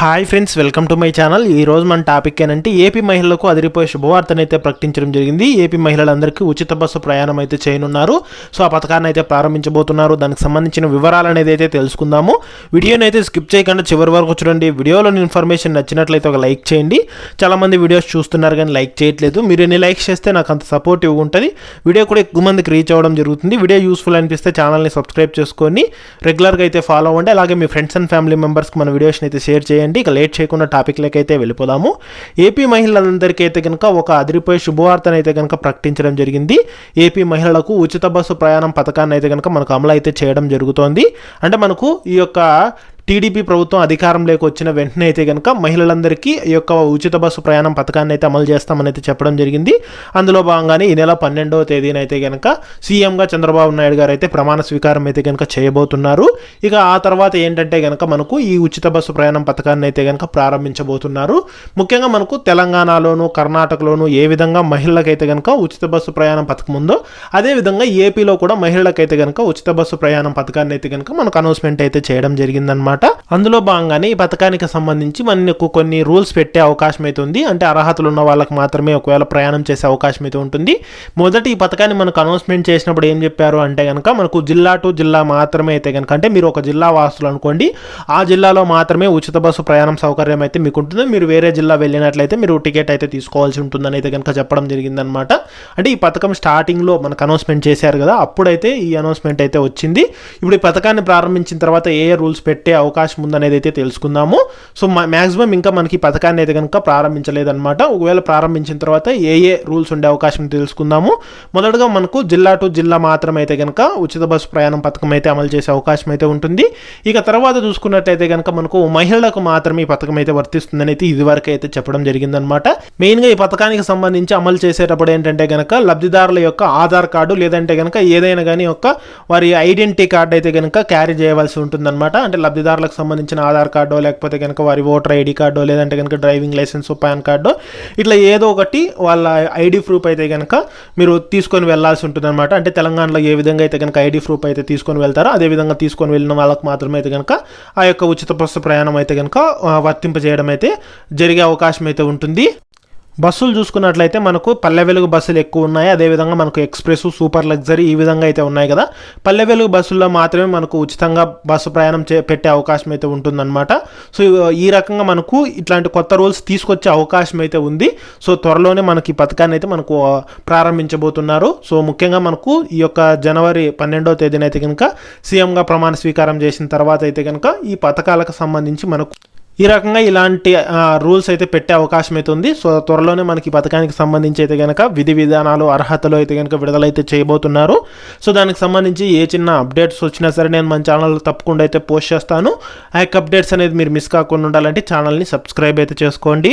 Hi friends welcome to my channel ఈ రోజు మన టాపిక్ ఏంటంటే ఏపీ మహిళలకు అదిరిపోయే శుభవార్తను అయితే ప్రకటించడం జరిగింది. ఏపీ మహిళలందరికీ ఉచిత బస్సు ప్రయాణం అయితే చేయనున్నారు. సో ఆ పథకాన్ని అయితే ప్రారంభించబోతున్నారు. దానికి సంబంధించిన వివరాలు అనేది అయితే తెలుసుకుందాము. వీడియోని అయితే స్కిప్ చేయకుండా చివరి వరకు చూడండి. వీడియోలోని ఇన్ఫర్మేషన్ నచ్చినట్లయితే ఒక లైక్ చేయండి. చాలా మంది వీడియోస్ చూస్తున్నారు కానీ లైక్ చేయట్లేదు. మీరు ఎన్ని లైక్స్ చేస్తే నాకు అంత సపోర్టివ్ ఉంటుంది. వీడియో కూడా ఎక్కువ మందికి రీచ్ అవ్వడం జరుగుతుంది. వీడియో యూస్ఫుల్ అనిపిస్తే ఛానల్ని సబ్స్క్రైబ్ చేసుకొని రెగ్యులర్గా అయితే ఫాలో అవ్వండి. అలాగే మీ ఫ్రెండ్స్ అండ్ ఫ్యామిలీ మెంబర్స్కి మన వీడియోస్ని అయితే షేర్ చేయండి. ఇక లేట్ చేయకుండా టాపిక్లకి అయితే వెళ్ళిపోదాము. ఏపీ మహిళలందరికీ అయితే కనుక ఒక అదిరిపోయే శుభవార్తను అయితే కనుక ప్రకటించడం జరిగింది. ఏపీ మహిళలకు ఉచిత బస్సు ప్రయాణం పథకాన్ని అయితే కనుక మనకు అమలు అయితే చేయడం జరుగుతోంది. అంటే మనకు ఈ యొక్క టీడీపీ ప్రభుత్వం అధికారంలోకి వచ్చిన వెంటనే అయితే కనుక మహిళలందరికీ ఈ యొక్క ఉచిత బస్సు ప్రయాణం పథకాన్ని అయితే అమలు చేస్తామని అయితే చెప్పడం జరిగింది. అందులో భాగంగానే ఈ నెల పన్నెండవ తేదీన అయితే కనుక సీఎంగా చంద్రబాబు నాయుడు గారు అయితే ప్రమాణ స్వీకారం అయితే కనుక చేయబోతున్నారు. ఇక ఆ తర్వాత ఏంటంటే కనుక మనకు ఈ ఉచిత బస్సు ప్రయాణం పథకాన్ని అయితే కనుక ప్రారంభించబోతున్నారు. ముఖ్యంగా మనకు తెలంగాణలోను కర్ణాటకలోను ఏ విధంగా మహిళలకైతే కనుక ఉచిత బస్సు ప్రయాణం పథకం ఉందో అదే విధంగా ఏపీలో కూడా మహిళలకైతే కనుక ఉచిత బస్సు ప్రయాణం పథకాన్ని అయితే కనుక మనకు అనౌన్స్మెంట్ అయితే చేయడం జరిగిందనమాట అందులో భాగంగానే ఈ పథకానికి సంబంధించి మనకు కొన్ని రూల్స్ పెట్టే అవకాశం అయితే ఉంది అంటే అర్హతలు ఉన్న వాళ్ళకి మాత్రమే ఒకవేళ ప్రయాణం చేసే అవకాశం అయితే ఉంటుంది. మొదటి ఈ పథకాన్ని మనకు అనౌన్స్మెంట్ చేసినప్పుడు ఏం చెప్పారు అంటే కనుక మనకు జిల్లా టు జిల్లా మాత్రమే అయితే కనుక అంటే మీరు ఒక జిల్లా వాసులు అనుకోండి ఆ జిల్లాలో మాత్రమే ఉచిత బస్సు ప్రయాణం సౌకర్యం అయితే మీకు ఉంటుంది మీరు వేరే జిల్లా వెళ్ళినట్లయితే మీరు టికెట్ అయితే తీసుకోవాల్సి ఉంటుందని అయితే కనుక చెప్పడం జరిగిందనమాట. అంటే ఈ పథకం స్టార్టింగ్లో మనకు అనౌన్స్మెంట్ చేశారు కదా అప్పుడైతే ఈ అనౌన్స్మెంట్ అయితే వచ్చింది. ఇప్పుడు ఈ పథకాన్ని ప్రారంభించిన తర్వాత ఏ ఏ రూల్స్ పెట్టే అవకాశం ఉందనేది అయితే తెలుసుకుందాము. సో మ్యాక్సిమం ఇంకా మనకి ఈ పథకాన్ని అయితే కనుక ప్రారంభించలేదన్నమాట. ఒకవేళ ప్రారంభించిన తర్వాత ఏ ఏ రూల్స్ ఉండే అవకాశం తెలుసుకుందాము. మొదటగా మనకు జిల్లా టు జిల్లా మాత్రమే అయితే కనుక ఉచిత బస్సు ప్రయాణం పథకం అయితే అమలు చేసే అవకాశం అయితే ఉంటుంది. ఇక తర్వాత చూసుకున్నట్టయితే కనుక మనకు మహిళలకు మాత్రమే ఈ పథకం అయితే వర్తిస్తుందని అయితే ఇదివరకు అయితే చెప్పడం జరిగిందనమాట మెయిన్గా ఈ పథకానికి సంబంధించి అమలు చేసేటప్పుడు ఏంటంటే కనుక లబ్ధిదారుల యొక్క ఆధార్ కార్డు లేదంటే కనుక ఏదైనా కానీ యొక్క వారి ఐడెంటిటీ కార్డు అయితే కనుక క్యారీ చేయవలసి ఉంటుందన్నమాట. అంటే లబ్ధిదారులకు సంబంధించిన ఆధార్ కార్డు లేకపోతే కనుక వారి ఓటర్ ఐడి కార్డు లేదంటే కనుక డ్రైవింగ్ లైసెన్స్ పాన్ కార్డు ఇట్లా ఏదో ఒకటి వాళ్ళ ఐడి ప్రూఫ్ అయితే కనుక మీరు తీసుకొని వెళ్ళాల్సి ఉంటుందన్నమాట. అంటే తెలంగాణలో ఏ విధంగా అయితే కనుక ఐడి ప్రూఫ్ అయితే తీసుకొని వెళ్తారో అదే విధంగా తీసుకొని వెళ్ళిన వాళ్ళకి మాత్రమే అయితే కనుక ఆ యొక్క ఉచిత బస్సు ప్రయాణం అయితే కనుక వర్తింపజేయడం అయితే జరిగే అవకాశం అయితే ఉంటుంది. బస్సులు చూసుకున్నట్లయితే మనకు పల్లె వెలుగు బస్సులు ఎక్కువ ఉన్నాయి. అదేవిధంగా మనకు ఎక్స్ప్రెస్ సూపర్ లగ్జరీ ఈ విధంగా అయితే ఉన్నాయి కదా. పల్లె వెలుగు బస్సుల్లో మాత్రమే మనకు ఉచితంగా బస్సు ప్రయాణం చే పెట్టే అవకాశం అయితే ఉంటుందన్నమాట. సో ఈ రకంగా మనకు ఇట్లాంటి కొత్త రూల్స్ తీసుకొచ్చే అవకాశం అయితే ఉంది. సో త్వరలోనే మనకి ఈ పథకాన్ని అయితే మనకు ప్రారంభించబోతున్నారు. సో ముఖ్యంగా మనకు ఈ యొక్క జనవరి పన్నెండవ తేదీన అయితే కనుక సీఎంగా ప్రమాణ స్వీకారం చేసిన తర్వాత అయితే కనుక ఈ పథకాలకు సంబంధించి మనకు ఈ రకంగా ఇలాంటి రూల్స్ అయితే పెట్టే అవకాశం అయితే ఉంది. సో త్వరలోనే మనకి పథకానికి సంబంధించి అయితే కనుక విధి విధానాలు అర్హతలు అయితే కనుక విడుదలైతే చేయబోతున్నారు. సో దానికి సంబంధించి ఏ చిన్న అప్డేట్స్ వచ్చినా సరే నేను మన ఛానల్లో తప్పకుండా అయితే పోస్ట్ చేస్తాను. ఆ యొక్క అప్డేట్స్ అనేది మీరు మిస్ కాకుండా ఉండాలంటే ఛానల్ని సబ్స్క్రైబ్ అయితే చేసుకోండి.